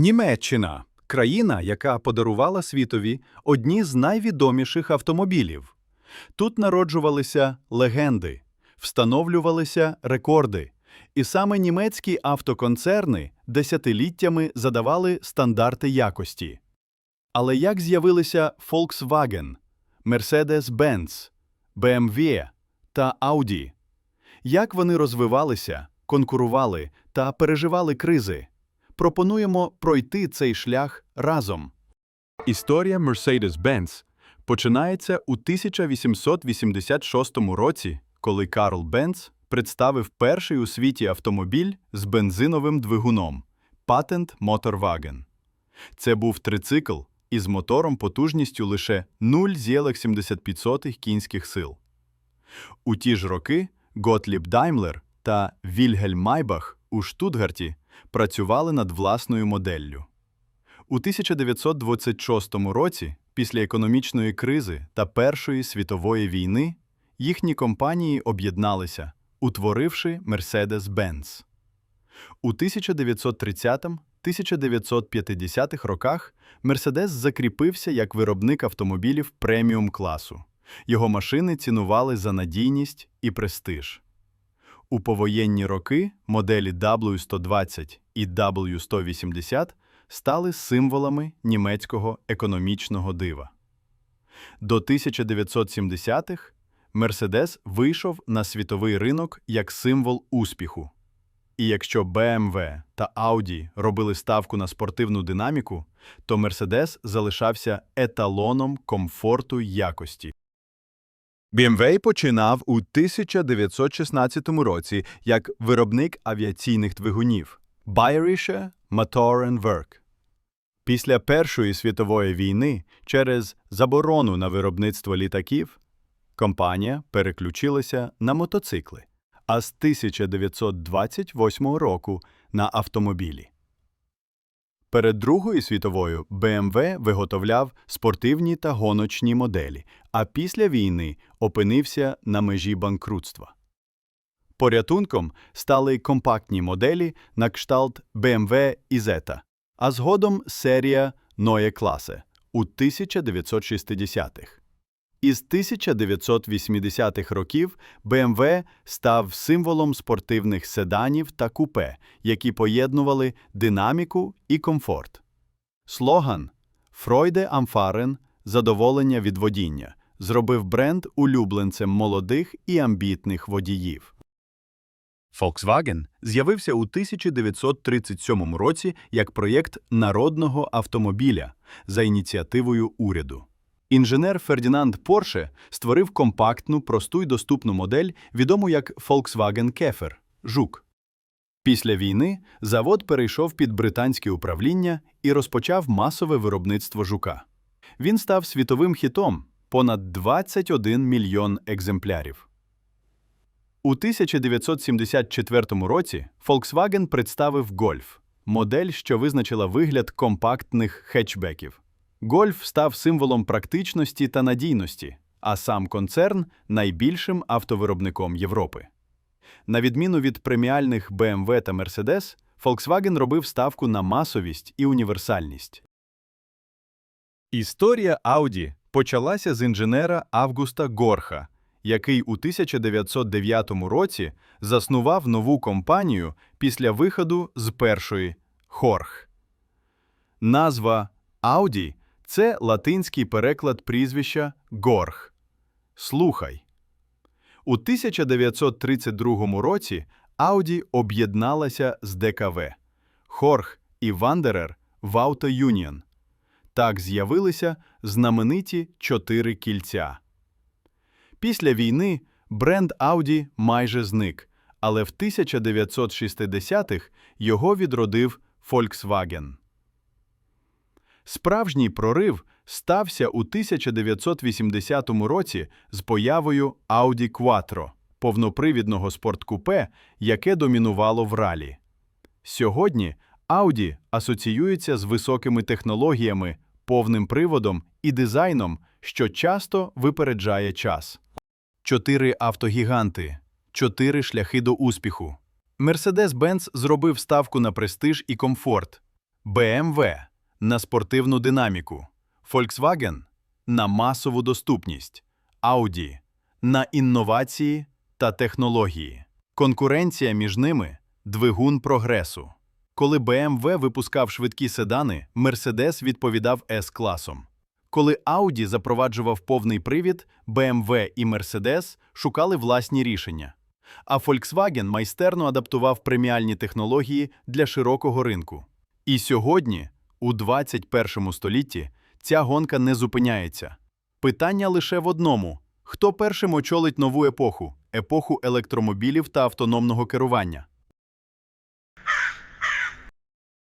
Німеччина країна, яка подарувала світові одні з найвідоміших автомобілів. Тут народжувалися легенди, встановлювалися рекорди, і саме німецькі автоконцерни десятиліттями задавали стандарти якості. Але як з'явилися Volkswagen, Mercedes-Benz, BMW та Audi? Як вони розвивалися, конкурували та переживали кризи? Пропонуємо пройти цей шлях разом. Історія Mercedes-Benz починається у 1886 році, коли Карл Бенц представив перший у світі автомобіль з бензиновим двигуном – Patent Motorwagen. Це був трицикл із мотором потужністю лише 0,75 кінських сил. У ті ж роки Готліб Даймлер та Вільгельм Майбах у Штутгарті працювали над власною моделлю. У 1926 році, після економічної кризи та Першої світової війни, їхні компанії об'єдналися, утворивши Mercedes-Benz. У 1930-1950 роках Mercedes закріпився як виробник автомобілів преміум класу. Його машини цінували за надійність і престиж. У повоєнні роки моделі W120 і W180 стали символами німецького економічного дива. До 1970-х Мерседес вийшов на світовий ринок як символ успіху. І якщо BMW та Audi робили ставку на спортивну динаміку, то Mercedes залишався еталоном комфорту й якості. BMW починав у 1916 році як виробник авіаційних двигунів Bayerische Motorenwerk. Після Першої світової війни через заборону на виробництво літаків компанія переключилася на мотоцикли, а з 1928 року на автомобілі. Перед Другою світовою BMW виготовляв спортивні та гоночні моделі, а після війни опинився на межі банкрутства. Порятунком стали компактні моделі на кшталт BMW Isetta, а згодом серія Neue Klasse у 1960-х. Із 1980-х років BMW став символом спортивних седанів та купе, які поєднували динаміку і комфорт. Слоган «Freude am Fahren» – задоволення від водіння зробив бренд улюбленцем молодих і амбітних водіїв. Volkswagen з'явився у 1937 році як проєкт народного автомобіля за ініціативою уряду. Інженер Фердінанд Порше створив компактну, просту й доступну модель, відому як Volkswagen Кефер – «Жук». Після війни завод перейшов під британське управління і розпочав масове виробництво «Жука». Він став світовим хітом – понад 21 мільйон екземплярів. У 1974 році Volkswagen представив Golf – модель, що визначила вигляд компактних хетчбеків. Гольф став символом практичності та надійності, а сам концерн найбільшим автовиробником Європи. На відміну від преміальних BMW та Mercedes, Volkswagen робив ставку на масовість і універсальність. Історія Audi почалася з інженера Августа Горха, який у 1909 році заснував нову компанію після виходу з першої Хорх. Назва Audi – це латинський переклад прізвища Горх. Слухай. У 1932 році Audi об'єдналася з ДКВ Хорх і Вандерер в Auto Union. Так з'явилися знамениті чотири кільця. Після війни бренд Audi майже зник, але в 1960-х його відродив Volkswagen. Справжній прорив стався у 1980 році з появою Audi Quattro – повнопривідного спорткупе, яке домінувало в ралі. Сьогодні Audi асоціюється з високими технологіями, повним приводом і дизайном, що часто випереджає час. Чотири автогіганти, чотири шляхи до успіху. Mercedes-Benz зробив ставку на престиж і комфорт. BMW – на спортивну динаміку, Volkswagen – на масову доступність, Audi – на інновації та технології. Конкуренція між ними – двигун прогресу. Коли BMW випускав швидкі седани, Mercedes відповідав S-класом. Коли Audi запроваджував повний привід, BMW і Mercedes шукали власні рішення. А Volkswagen майстерно адаптував преміальні технології для широкого ринку. І сьогодні, у 21 столітті, ця гонка не зупиняється. Питання лише в одному: хто першим очолить нову епоху епоху електромобілів та автономного керування?